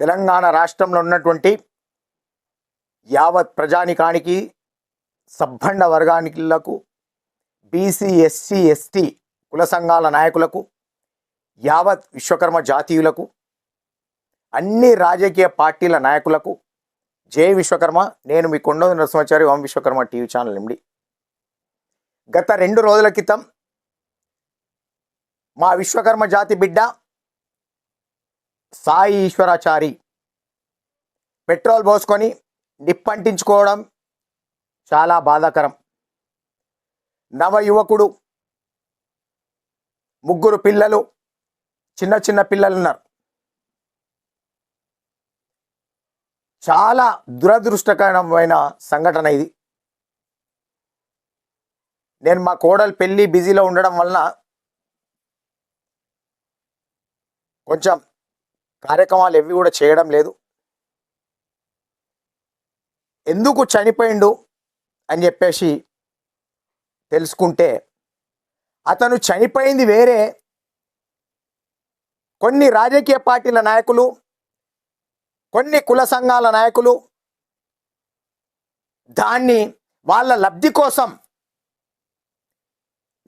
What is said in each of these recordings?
తెలంగాణ రాష్ట్రంలో ఉన్నటువంటి యావత్ ప్రజానికానికి సబ్బండ వర్గానికులకు బీసీ ఎస్సీ ఎస్టీ కుల సంఘాల నాయకులకు యావత్ విశ్వకర్మ జాతీయులకు అన్ని రాజకీయ పార్టీల నాయకులకు జే విశ్వకర్మ. నేను మీ Konda Narasimhachari Om Vishwakarma TV channel MD గత రెండు రోజుల క్రితం మా విశ్వకర్మ జాతి బిడ్డ సాయి ఈశ్వరాచారి పెట్రోల్ పోసుకొని నిప్పంటించుకోవడం చాలా బాధాకరం. నవ యువకుడు ముగ్గురు పిల్లలు చిన్న చిన్న పిల్లలు ఉన్నారు చాలా దురదృష్టకరమైన సంఘటన ఇది. నేను మా కోడలు పెళ్ళి బిజీలో ఉండడం వలన కొంచెం కార్యక్రమాలు ఎవి కూడా చేయడం లేదు. ఎందుకు చనిపోయిండు అని చెప్పేసి తెలుసుకుంటే అతను చనిపోయింది వేరే. కొన్ని రాజకీయ పార్టీల నాయకులు కొన్ని కుల సంఘాల నాయకులు దాన్ని వాళ్ళ లబ్ధి కోసం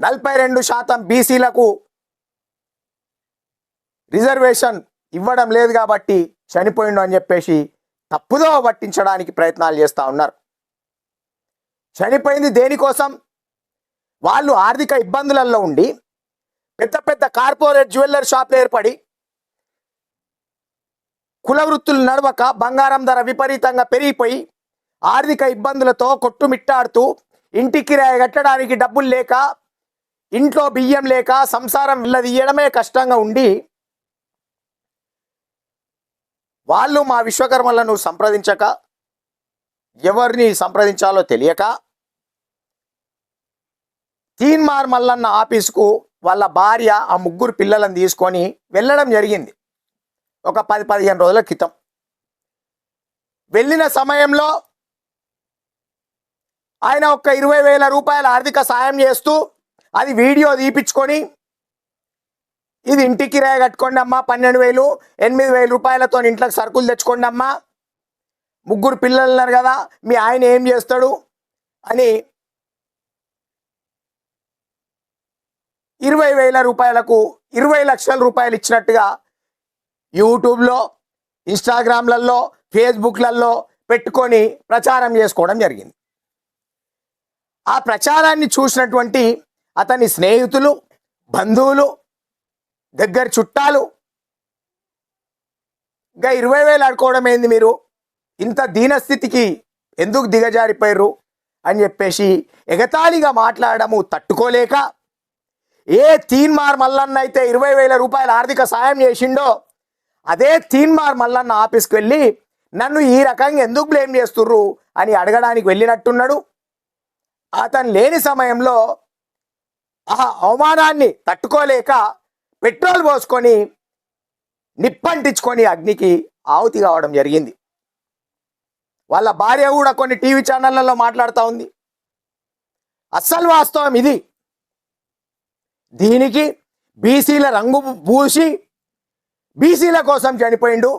నలభై రెండు శాతం బీసీలకు రిజర్వేషన్ ఇవ్వడం లేదు కాబట్టి చనిపోయిండు అని చెప్పేసి తప్పుదో పట్టించడానికి ప్రయత్నాలు చేస్తూ ఉన్నారు. చనిపోయింది దేనికోసం? వాళ్ళు ఆర్థిక ఇబ్బందులలో ఉండి పెద్ద పెద్ద కార్పొరేట్ జ్యువెల్లరీ షాప్లు ఏర్పడి కుల వృత్తులు నడవక బంగారం ధర విపరీతంగా పెరిగిపోయి ఆర్థిక ఇబ్బందులతో కొట్టుమిట్టాడుతూ ఇంటి కిరాయి కట్టడానికి డబ్బులు లేక ఇంట్లో బియ్యం లేక సంసారం విల్లదీయడమే కష్టంగా ఉండి వాళ్ళు మా విశ్వకర్మలను సంప్రదించక ఎవరిని సంప్రదించాలో తెలియక తీన్మార్ మల్లన్న ఆఫీసుకు వాళ్ళ భార్య ఆ ముగ్గురు పిల్లలను తీసుకొని వెళ్ళడం జరిగింది. ఒక పది పదిహేను రోజుల క్రితం. వెళ్ళిన సమయంలో ఆయన ఒక ఇరవై వేల రూపాయల ఆర్థిక సాయం చేస్తూ అది వీడియో తీపించుకొని ఇది ఇంటికి కిరాయి కట్టుకోండి అమ్మా పన్నెండు వేలు ఎనిమిది వేల రూపాయలతో ఇంట్లోకి సరుకులు తెచ్చుకోండి అమ్మా ముగ్గురు పిల్లలు ఉన్నారు కదా మీ ఆయన ఏం చేస్తాడు అని ఇరవై వేల రూపాయలకు ఇరవై లక్షల రూపాయలు ఇచ్చినట్టుగా యూట్యూబ్లో ఇన్స్టాగ్రామ్లలో ఫేస్బుక్లలో పెట్టుకొని ప్రచారం చేసుకోవడం జరిగింది. ఆ ప్రచారాన్ని చూసినటువంటి అతని స్నేహితులు బంధువులు దగ్గర చుట్టాలు. ఇంకా ఇరవై వేలు ఆడుకోవడం ఏంది మీరు? ఇంత దీనస్థితికి ఎందుకు దిగజారిపోయారు అని చెప్పేసి ఎగతాళిగా మాట్లాడము తట్టుకోలేక ఏ తీన్మార్ మల్లన్న అయితే ఇరవై వేల రూపాయల ఆర్థిక సాయం చేసిండో అదే తీన్మార్ మల్లన్న ఆఫీస్కి వెళ్ళి నన్ను ఈ రకంగా ఎందుకు బ్లేమ్ చేస్తుర్రు అని అడగడానికి వెళ్ళినట్టున్నాడు. అతను లేని సమయంలో ఆ అవమానాన్ని తట్టుకోలేక పెట్రోల్ పోసుకొని నిప్పంటించుకొని అగ్నికి ఆవుతి కావడం జరిగింది. వాళ్ళ భార్య కూడా కొన్ని టీవీ ఛానళ్ళలో మాట్లాడుతూ ఉంది. అస్సలు వాస్తవం ఇది. దీనికి బీసీల రంగు పూసి బీసీల కోసం చనిపోయిండు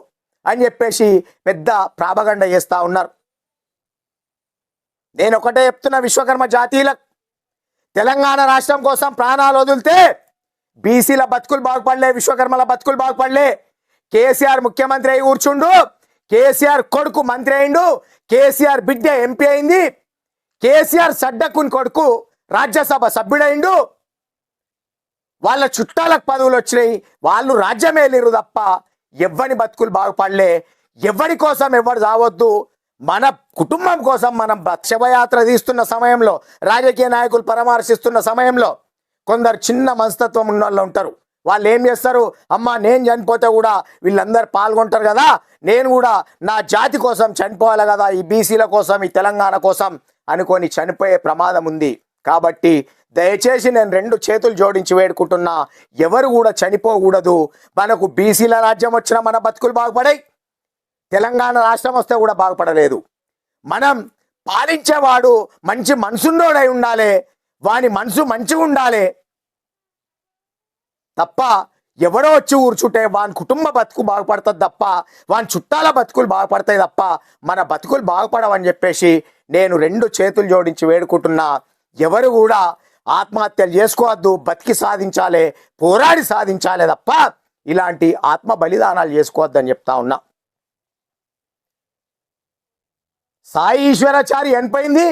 అని చెప్పేసి పెద్ద ప్రాపగండ చేస్తూ ఉన్నారు. నేను ఒకటే చెప్తున్న విశ్వకర్మ జాతీయులకు తెలంగాణ రాష్ట్రం కోసం ప్రాణాలు వదిలితే బీసీల బతుకులు బాగుపడలే విశ్వకర్మల బతుకులు బాగుపడలే. కేసీఆర్ ముఖ్యమంత్రి అయి కూర్చుండు. కేసీఆర్ కొడుకు మంత్రి అయిండు. కేసీఆర్ బిడ్డ ఎంపీ అయింది. కేసీఆర్ సడ్డకుని కొడుకు రాజ్యసభ సభ్యుడైండు వాళ్ళ చుట్టాలకు పదవులు వచ్చినాయి. వాళ్ళు రాజ్యం తప్ప ఎవ్వని బతుకులు బాగుపడలే. ఎవరి కోసం ఎవరు చావద్దు మన కుటుంబం కోసం మనం శవయాత్ర తీస్తున్న సమయంలో రాజకీయ నాయకులు పరామర్శిస్తున్న సమయంలో కొందరు చిన్న మనస్తత్వం ఉన్న వాళ్ళు ఉంటారు. వాళ్ళు ఏం చేస్తారు? అమ్మ నేను చనిపోతే కూడా వీళ్ళందరూ పాల్గొంటారు కదా. నేను కూడా నా జాతి కోసం చనిపోవాలి కదా ఈ బీసీల కోసం ఈ తెలంగాణ కోసం అనుకొని చనిపోయే ప్రమాదం ఉంది. కాబట్టి దయచేసి నేను రెండు చేతులు జోడించి వేడుకుంటున్నా ఎవరు కూడా చనిపోకూడదు. మనకు బీసీల రాజ్యం వచ్చిన మన బతుకులు బాగుపడాయి తెలంగాణ రాష్ట్రం వస్తే కూడా బాగుపడలేదు. మనం పాలించేవాడు మంచి మనసున్నోడై ఉండాలి వాని మనసు మంచిగా ఉండాలి. తప్ప ఎవడో వచ్చి ఊర్చుంటే వాని కుటుంబ బతుకు బాగుపడుతుంది తప్ప వాని చుట్టాల బతుకులు బాగుపడతాయి తప్ప మన బతుకులు బాగుపడవని చెప్పేసి నేను రెండు చేతులు జోడించి వేడుకుంటున్నా. ఎవరు కూడా ఆత్మహత్యలు చేసుకోవద్దు బతికి సాధించాలి పోరాడి సాధించాలి తప్ప ఇలాంటి ఆత్మ బలిదానాలు చేసుకోవద్దని చెప్తా ఉన్నా. సాయి ఈశ్వరాచారి చనిపోయింది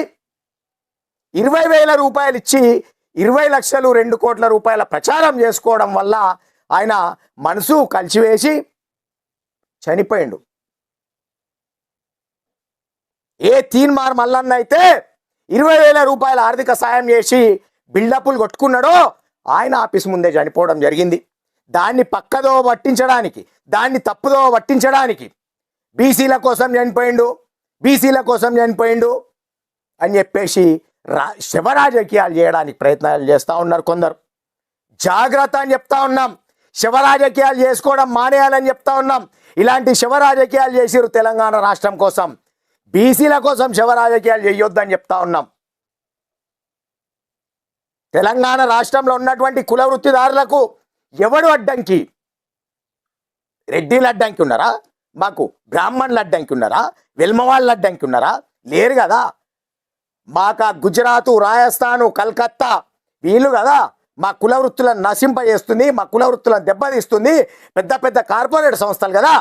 ఇరవై వేల రూపాయలు ఇచ్చి ఇరవై లక్షలు రెండు కోట్ల రూపాయల ప్రచారం చేసుకోవడం వల్ల ఆయన మనసు కలిసివేసి చనిపోయిండు. ఏ తీన్మార్ మల్లన్న అయితే ఇరవై వేల రూపాయల ఆర్థిక సాయం చేసి బిల్డప్లు కొట్టుకున్నాడో ఆయన ఆఫీస్ ముందే చనిపోవడం జరిగింది. దాన్ని పక్కదో పట్టించడానికి దాన్ని తప్పుదో పట్టించడానికి బీసీల కోసం చనిపోయిండు బీసీల కోసం చనిపోయిండు అని చెప్పేసి రా శివ రాజకీయాలు చేయడానికి ప్రయత్నాలు చేస్తూ ఉన్నారు కొందరు. జాగ్రత్త అని చెప్తా ఉన్నాం. శివ రాజకీయాలు చేసుకోవడం మానేయాలని చెప్తా ఉన్నాం. ఇలాంటి శివ రాజకీయాలు చేసిరు తెలంగాణ రాష్ట్రం కోసం. బీసీల కోసం శివ రాజకీయాలు చేయొద్దని చెప్తా ఉన్నాం. తెలంగాణ రాష్ట్రంలో ఉన్నటువంటి కుల వృత్తిదారులకు ఎవడు అడ్డంకి? రెడ్డిలు అడ్డంకి ఉన్నారా? మాకు బ్రాహ్మణులు అడ్డంకి ఉన్నారా? వెల్మవాళ్ళు అడ్డంకి ఉన్నారా? లేరు కదా. మాకా గుజరాతు రాజస్థాను కల్కత్తా వీళ్ళు కదా మా కుల వృత్తులను నశింపజేస్తుంది మా కుల వృత్తులను దెబ్బతీస్తుంది పెద్ద పెద్ద కార్పొరేట్ సంస్థలు కదా.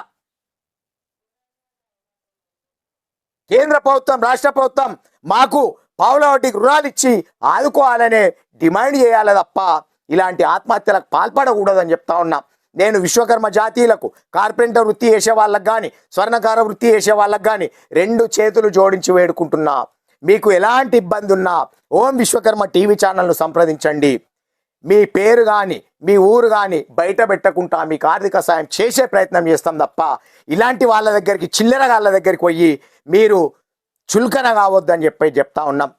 కేంద్ర ప్రభుత్వం రాష్ట్ర ప్రభుత్వం మాకు పావుల వడ్డీకి రుణాలు ఇచ్చి ఆదుకోవాలనే డిమాండ్ చేయాలి తప్ప ఇలాంటి ఆత్మహత్యలకు పాల్పడకూడదని చెప్తా ఉన్నాం. నేను విశ్వకర్మ జాతీయులకు కార్పెంటర్ వృత్తి చేసే వాళ్ళకి కానీ స్వర్ణకార వృత్తి చేసే వాళ్ళకి కానీ రెండు చేతులు జోడించి వేడుకుంటున్నా. మీకు ఎలాంటి ఇబ్బంది ఉన్నా ఓం విశ్వకర్మ టీవీ ఛానల్ను సంప్రదించండి. మీ పేరు కానీ మీ ఊరు కానీ బయట పెట్టకుండా మీకు ఆర్థిక సాయం చేసే ప్రయత్నం చేస్తాం తప్ప ఇలాంటి వాళ్ళ దగ్గరికి చిల్లర వాళ్ళ దగ్గరికి పోయి మీరు చులకన కావద్దని చెప్పి చెప్తా ఉన్నాం.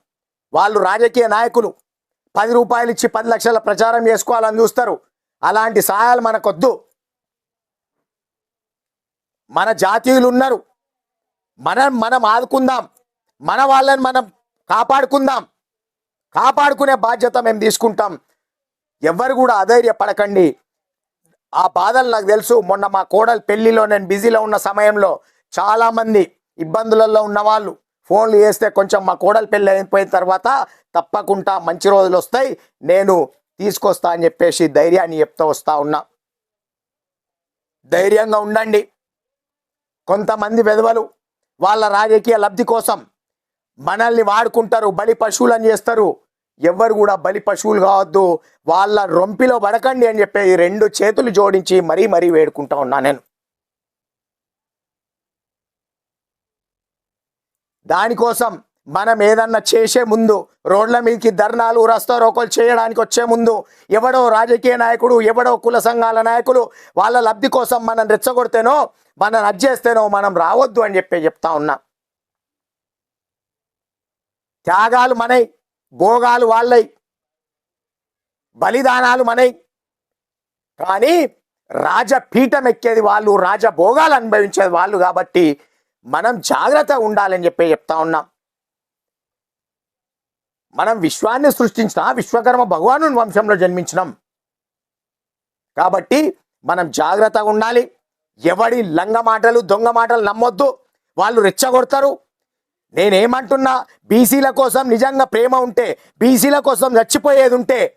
వాళ్ళు రాజకీయ నాయకులు. పది రూపాయలు ఇచ్చి పది లక్షల ప్రచారం చేసుకోవాలని చూస్తారు. అలాంటి సహాయాలు మనకొద్దు. మన జాతీయులు ఉన్నారు. మనం మనం ఆదుకుందాం. మన వాళ్ళని మనం కాపాడుకుందాం. కాపాడుకునే బాధ్యత మేము తీసుకుంటాం. ఎవ్వరు కూడా అధైర్యపడకండి. ఆ బాధలు నాకు తెలుసు. మొన్న మా కోడలు పెళ్ళిలో నేను బిజీలో ఉన్న సమయంలో చాలామంది ఇబ్బందులలో ఉన్న వాళ్ళు ఫోన్లు చేస్తే కొంచెం మా కోడలు పెళ్ళి అయిపోయిన తర్వాత తప్పకుండా మంచి రోజులు వస్తాయి. నేను తీసుకొస్తా అని చెప్పేసి ధైర్యాన్ని చెప్తూ వస్తా ఉన్నా. ధైర్యంగా ఉండండి. కొంతమంది వెధవలు వాళ్ళ రాజకీయ లబ్ధి కోసం మనల్ని వాడుకుంటారు బలి పశువులని చేస్తారు. ఎవ్వరు కూడా బలి పశువులు కావద్దు. వాళ్ళ రొంపిలో పడకండి అని చెప్పి ఈ రెండు చేతులు జోడించి మరీ మరీ వేడుకుంటా ఉన్నా నేను. దానికోసం మనం ఏదన్నా చేసే ముందు రోడ్ల మీదకి ధర్నాలు రస్తారోకోలు చేయడానికి వచ్చే ముందు ఎవడో రాజకీయ నాయకుడు ఎవడో కుల సంఘాల నాయకులు వాళ్ళ లబ్ధి కోసం మనం రెచ్చగొడితేనో మనం అజ్జేస్తేనో మనం రావద్దు అని చెప్పి చెప్తా ఉన్నా. త్యాగాలు మనై భోగాలు వాళ్ళై బలిదానాలు మనై. కానీ రాజపీఠం ఎక్కేది వాళ్ళు రాజభోగాలు అనుభవించేది వాళ్ళు కాబట్టి మనం జాగ్రత్తగా ఉండాలని చెప్పి చెప్తా ఉన్నాం. మనం విశ్వాన్ని సృష్టించిన విశ్వకర్మ భగవాను వంశంలో జన్మించినాం. కాబట్టి మనం జాగ్రత్తగా ఉండాలి. ఎవడి లంగ మాటలు దొంగ మాటలు నమ్మొద్దు. వాళ్ళు రెచ్చగొడతారు. నేనేమంటున్నా బీసీల కోసం నిజంగా ప్రేమ ఉంటే బీసీల కోసం చచ్చిపోయేది ఉంటే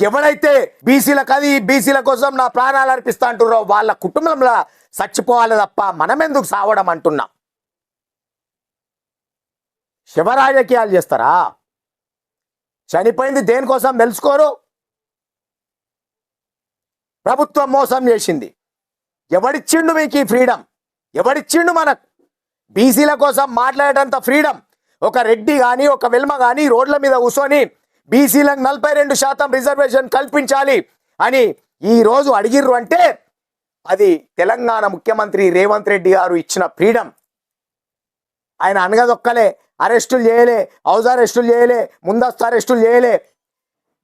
ఎవడైతే బీసీలకు అది బీసీల కోసం నా ప్రాణాలు అర్పిస్తా అంటున్నారో వాళ్ళ కుటుంబంలో చచ్చిపోవాలి తప్ప మనం ఎందుకు సావడం అంటున్నా. శివరాజకీయాలు చేస్తారా? చనిపోయింది దేనికోసం తెలుసుకోరు ప్రభుత్వం మోసం చేసింది. ఎవడిచ్చిండు మీకు ఈ ఫ్రీడమ్? ఎవడిచ్చిండు మనకు బీసీల కోసం మాట్లాడేటంత ఫ్రీడమ్. ఒక రెడ్డి కానీ ఒక వెల్మ కానీ రోడ్ల మీద కూర్చొని బీసీలకు నలభై రెండు శాతం రిజర్వేషన్ కల్పించాలి అని ఈరోజు అడిగిర్రు అంటే అది తెలంగాణ ముఖ్యమంత్రి రేవంత్ రెడ్డి గారు ఇచ్చిన ఫ్రీడమ్. ఆయన అనగదొక్కలే. అరెస్టులు చేయలే హౌస్ అరెస్టులు చేయలే ముందస్తు అరెస్టులు చేయలే.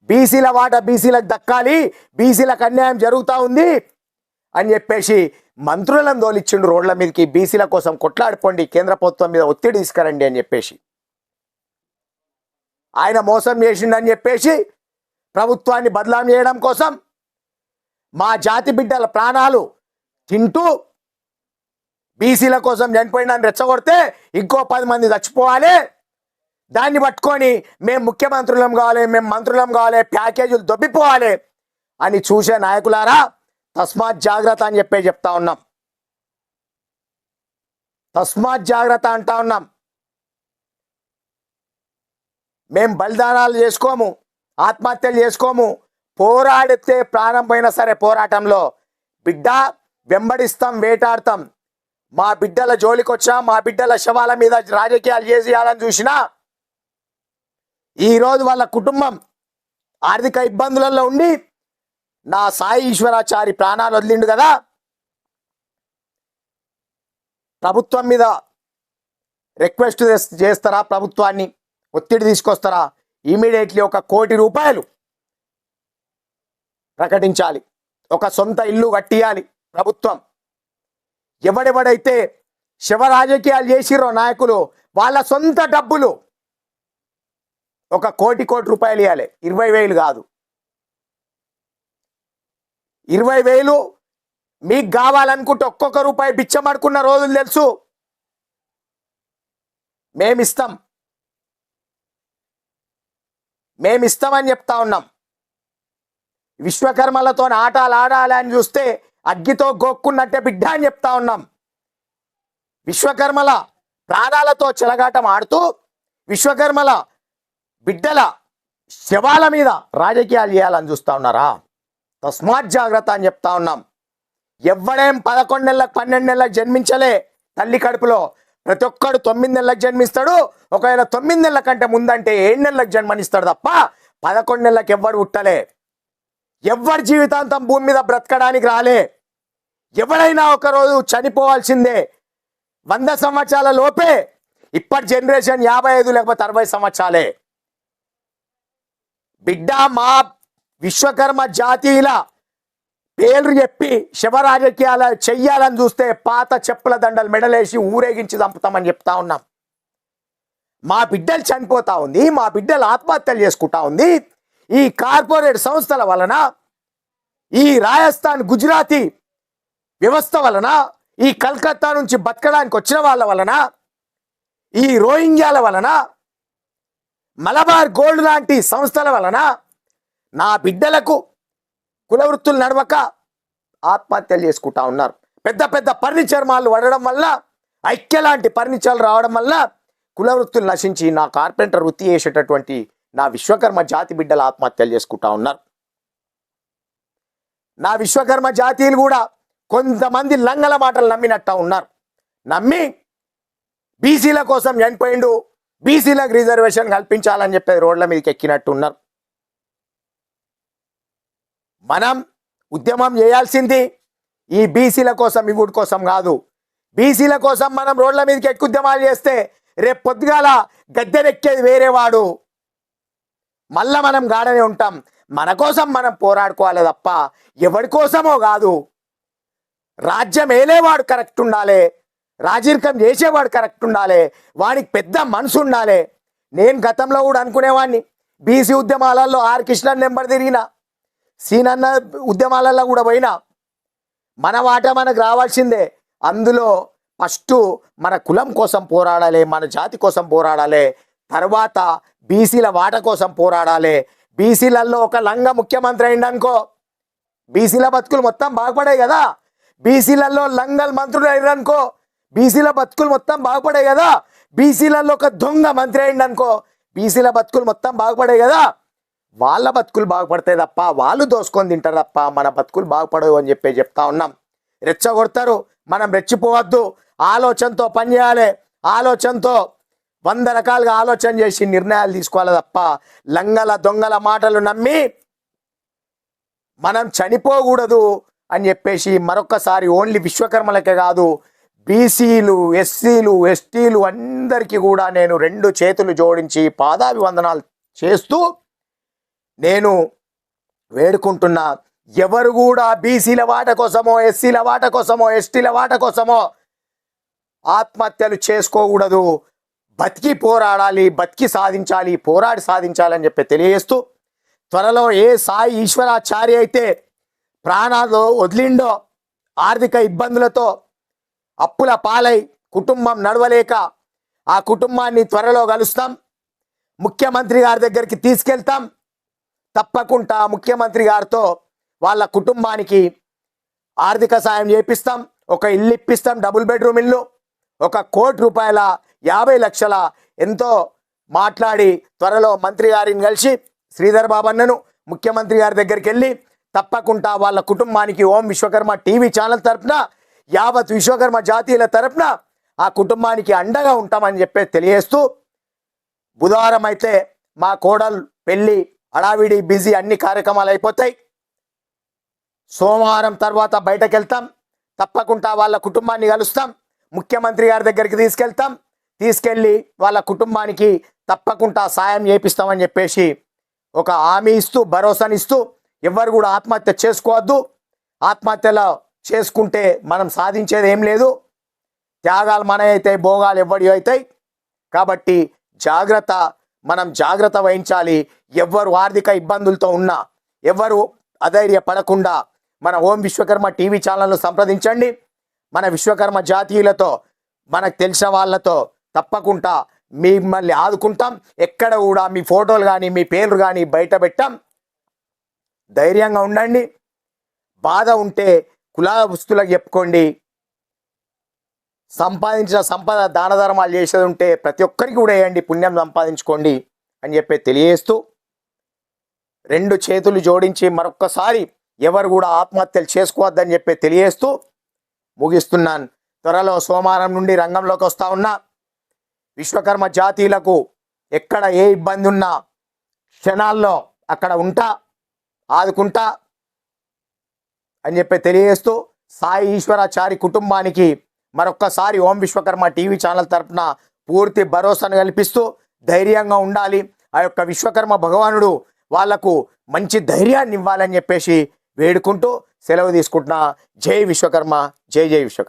బీసీల వాట బీసీలకు దక్కాలి బీసీలకు అన్యాయం జరుగుతూ ఉంది. అని చెప్పేసి మంత్రులను దోలిచ్చిండు రోడ్ల మీదకి బీసీల కోసం కొట్లాడిపోండి కేంద్ర ప్రభుత్వం మీద ఒత్తిడి తీసుకురండి అని చెప్పేసి. ఆయన మోసం చేసిండని చెప్పేసి ప్రభుత్వాన్ని బదలాం చేయడం కోసం మా జాతి బిడ్డల ప్రాణాలు తింటూ బీసీల కోసం చనిపోయినాన్ని రెచ్చగొడితే ఇంకో పది మంది చచ్చిపోవాలి. దాన్ని పట్టుకొని మేము ముఖ్యమంత్రులం కావాలి మేము మంత్రులం కావాలి ప్యాకేజీలు దొబ్బిపోవాలి అని చూసే నాయకులారా తస్మాత్ జాగ్రత్త అని చెప్పే చెప్తా ఉన్నాం. తస్మాత్ జాగ్రత్త అంటా ఉన్నాం. మేం బలిదానాలు చేసుకోము ఆత్మహత్యలు చేసుకోము పోరాడితే ప్రాణం పోయినా సరే పోరాటంలో. బిడ్డ వెంబడిస్తాం వేటాడతాం. మా బిడ్డల జోలికొచ్చినా మా బిడ్డల శవాల మీద రాజకీయాలు చేసేయాలని చూసినా ఈరోజు వాళ్ళ కుటుంబం ఆర్థిక ఇబ్బందులలో ఉండి నా సాయి ఈశ్వరాచారి ప్రాణాలు వదిలిండు కదా. ప్రభుత్వం మీద రిక్వెస్ట్ చేస్తారా? ప్రభుత్వాన్ని ఒత్తిడి తీసుకొస్తారా? ఇమీడియట్లీ ఒక కోటి రూపాయలు ప్రకటించాలి. ఒక సొంత ఇల్లు కట్టియాలి ప్రభుత్వం. ఎవడెవడైతే శివ రాజకీయాలు చేసిరో నాయకులు వాళ్ళ సొంత డబ్బులు ఒక కోటి కోటి రూపాయలు ఇవ్వాలి ఇరవై వేలు కాదు. ఇరవై వేలు మీకు కావాలనుకుంటే ఒక్కొక్క రూపాయి బిచ్చమడుకున్న రోజులు తెలుసు. మేమిస్తాం. మేమిస్తామని చెప్తా ఉన్నాం. విశ్వకర్మలతో ఆటలు ఆడాలి అని చూస్తే అగ్గితో గోక్కున్నట్టే బిడ్డ అని చెప్తా ఉన్నాం. విశ్వకర్మల ప్రాణాలతో చెలగాటం ఆడుతూ విశ్వకర్మల బిడ్డల శవాల మీద రాజకీయాలు చేయాలని చూస్తా ఉన్నారా? తస్మాత్ జాగ్రత్త అని చెప్తా ఉన్నాం. ఎవ్వడేం పదకొండు నెలలకు పన్నెండు నెలలకు జన్మించలే తల్లి కడుపులో. ప్రతి ఒక్కడు తొమ్మిది నెలలకు జన్మిస్తాడు. ఒకవేళ తొమ్మిది నెలల కంటే ముందంటే ఏడు నెలలకు జన్మనిస్తాడు తప్ప పదకొండు నెలలకు ఎవ్వడు ఉట్టలే ఎవ్వడి జీవితాంతం భూమి మీద బ్రతకడానికి రాలే. ఎవడైనా ఒకరోజు చనిపోవాల్సిందే. వంద సంవత్సరాల లోపే ఇప్పటి జనరేషన్ యాభై ఐదు లేకపోతే అరవై సంవత్సరాలే. బిడ్డ మా విశ్వకర్మ జాతీయుల పేర్లు చెప్పి శివ రాజకీయాలు చెయ్యాలని చూస్తే పాత చెప్పుల దండలు మెడలేసి ఊరేగించి చంపుతామని చెప్తా ఉన్నాం. మా బిడ్డలు చనిపోతా ఉంది మా బిడ్డలు ఆత్మహత్యలు చేసుకుంటా ఉంది. ఈ కార్పొరేట్ సంస్థల వలన ఈ రాజస్థాన్ గుజరాతీ వ్యవస్థ వలన ఈ కల్కత్తా నుంచి బతకడానికి వచ్చిన వాళ్ళ వలన ఈ రోహింగ్యాల వలన మలబార్ గోల్డ్ లాంటి సంస్థల వలన నా బిడ్డలకు కులవృత్తులు నడవక ఆత్మహత్యలు చేసుకుంటా ఉన్నారు. పెద్ద పెద్ద ఫర్నిచర్ మాల్ పడడం వల్ల ఐక్య లాంటి ఫర్నిచర్లు రావడం వల్ల కులవృత్తులు నశించి నా కార్పెంటర్ వృత్తి చేసేటటువంటి నా విశ్వకర్మ జాతి బిడ్డలు ఆత్మహత్యలు చేసుకుంటా ఉన్నారు. నా విశ్వకర్మ జాతీయులు కూడా కొంతమంది లంగల మాటలు నమ్మినట్ట ఉన్నారు. నమ్మి బీసీల కోసం చనిపోయిండు బీసీలకు రిజర్వేషన్ కల్పించాలని చెప్పేది రోడ్ల మీదకి ఎక్కినట్టు ఉన్నారు. మనం ఉద్యమం చేయాల్సింది ఈ బీసీల కోసం ఈ ఊడి కోసం కాదు. బీసీల కోసం మనం రోడ్ల మీదకి ఎక్కువ ఉద్యమాలు చేస్తే రేపు పొద్దుగాల గద్దెనెక్కేది వేరేవాడు మళ్ళా మనం గాడనే ఉంటాం. మన కోసం మనం పోరాడుకోవాలి తప్ప ఎవరి కోసమో కాదు. రాజ్యం ఏలేవాడు కరెక్ట్ ఉండాలి. రాజరికం చేసేవాడు కరెక్ట్ ఉండాలి. వానికి పెద్ద మనసు ఉండాలి. నేను గతంలో కూడా అనుకునేవాడిని బీసీ ఉద్యమాలలో ఆర్ కృష్ణ నెంబర్ తిరిగిన. సీనన్న ఉద్యమాలలో కూడా పోయినా మన వాట మనకు రావాల్సిందే. అందులో ఫస్ట్ మన కులం కోసం పోరాడాలి మన జాతి కోసం పోరాడాలి తర్వాత బీసీల వాట కోసం పోరాడాలి. బీసీలలో ఒక లంగ ముఖ్యమంత్రి అయిందనుకో బీసీల బతుకులు మొత్తం బాగుపడాయి కదా. బీసీలలో లంగల్ మంత్రులు అయిందనుకో బీసీల బతుకులు మొత్తం బాగుపడాయి కదా. బీసీలలో ఒక దొంగ మంత్రి అయిందనుకో బీసీల బతుకులు మొత్తం బాగుపడాయి కదా. వాళ్ళ బతుకులు బాగుపడతాయి తప్ప వాళ్ళు దోసుకొని తింటారు తప్ప మన బతుకులు బాగుపడవు అని చెప్పి చెప్తా ఉన్నాం. రెచ్చగొడతారు మనం రెచ్చిపోవద్దు. ఆలోచనతో పనిచేయాలి ఆలోచనతో వంద రకాలుగా ఆలోచన చేసి నిర్ణయాలు తీసుకోవాలి తప్ప లంగల దొంగల మాటలు నమ్మి మనం చనిపోకూడదు అని చెప్పేసి మరొకసారి ఓన్లీ విశ్వకర్మలకే కాదు బీసీలు ఎస్సీలు ఎస్టీలు అందరికీ కూడా నేను రెండు చేతులు జోడించి పాదాభివందనాలు చేస్తూ నేను వేడుకుంటున్నా ఎవరు కూడా బీసీల వాట కోసమో ఎస్సీల వాట కోసమో ఎస్టీల వాట కోసమో ఆత్మహత్యలు చేసుకోకూడదు. బతికి పోరాడాలి బతికి సాధించాలి పోరాడి సాధించాలని చెప్పి తెలియజేస్తూ త్వరలో ఏ సాయి ఈశ్వరాచార్య అయితే ప్రాణాలు వదిలిండో ఆర్థిక ఇబ్బందులతో అప్పుల పాలై కుటుంబం నడవలేక ఆ కుటుంబాన్ని త్వరలో కలుస్తాం. ముఖ్యమంత్రి గారి దగ్గరికి తీసుకెళ్తాం. తప్పకుండా ముఖ్యమంత్రి గారితో వాళ్ళ కుటుంబానికి ఆర్థిక సాయం చేపిస్తాం ఒక ఇల్లు ఇప్పిస్తాం డబుల్ బెడ్రూమ్ ఇల్లు ఒక కోటి రూపాయల యాభై లక్షల ఎంతో మాట్లాడి త్వరలో మంత్రి గారిని కలిసి శ్రీధర్ బాబన్నను ముఖ్యమంత్రి గారి దగ్గరికి వెళ్ళి తప్పకుండా వాళ్ళ కుటుంబానికి ఓం విశ్వకర్మ టీవీ ఛానల్ తరఫున యావత్ విశ్వకర్మ జాతీయుల తరపున ఆ కుటుంబానికి అండగా ఉంటామని చెప్పి తెలియజేస్తూ బుధవారం అయితే మా కోడలు పెళ్ళి హడావిడి బిజీ అన్ని కార్యక్రమాలు అయిపోతాయి. సోమవారం తర్వాత బయటకు వెళ్తాం తప్పకుండా వాళ్ళ కుటుంబాన్ని కలుస్తాం. ముఖ్యమంత్రి గారి దగ్గరికి తీసుకెళ్తాం. తీసుకెళ్ళి వాళ్ళ కుటుంబానికి తప్పకుండా సాయం చేపిస్తామని చెప్పేసి ఒక హామీ ఇస్తూ భరోసానిస్తూ ఎవరు కూడా ఆత్మహత్య చేసుకోవద్దు. ఆత్మహత్యలో చేసుకుంటే మనం సాధించేది ఏం లేదు. త్యాగాలు మన అవుతాయి భోగాలు ఎవడి అవుతాయి. కాబట్టి జాగ్రత్త మనం జాగ్రత్త వహించాలి. ఎవ్వరు ఆర్థిక ఇబ్బందులతో ఉన్నా ఎవరు అధైర్య పడకుండా మన ఓం విశ్వకర్మ టీవీ ఛానల్ను సంప్రదించండి. మన విశ్వకర్మ జాతీయులతో మనకు తెలిసిన వాళ్ళతో తప్పకుండా మిమ్మల్ని ఆదుకుంటాం. ఎక్కడ కూడా మీ ఫోటోలు కానీ మీ పేర్లు కానీ బయట పెట్టాం. ధైర్యంగా ఉండండి. బాధ ఉంటే కులావస్తులకు చెప్పుకోండి. సంపాదించిన సంపద దాన ధర్మాలు చేసేది ఉంటే ప్రతి ఒక్కరికి కూడా వేయండి పుణ్యం సంపాదించుకోండి అని చెప్పి తెలియజేస్తూ రెండు చేతులు జోడించి మరొక్కసారి ఎవరు కూడా ఆత్మహత్యలు చేసుకోవద్దని చెప్పి తెలియజేస్తూ ముగిస్తున్నాను. త్వరలో సోమవారం నుండి రంగంలోకి వస్తా ఉన్నా విశ్వకర్మ జాతీయులకు ఎక్కడ ఏ ఇబ్బంది ఉన్నా క్షణాల్లో అక్కడ ఉంటా ఆదుకుంటా అని చెప్పి తెలియజేస్తూ సాయి ఈశ్వరాచారి కుటుంబానికి మరొక్కసారి ఓం విశ్వకర్మ టీవీ ఛానల్ తరపున పూర్తి భరోసాను కల్పిస్తూ ధైర్యంగా ఉండాలి. ఆ యొక్క విశ్వకర్మ భగవానుడు వాళ్ళకు మంచి ధైర్యాన్ని ఇవ్వాలని చెప్పేసి వేడుకుంటూ సెలవు తీసుకుంటున్నా. జై విశ్వకర్మ జై జై విశ్వకర్మ.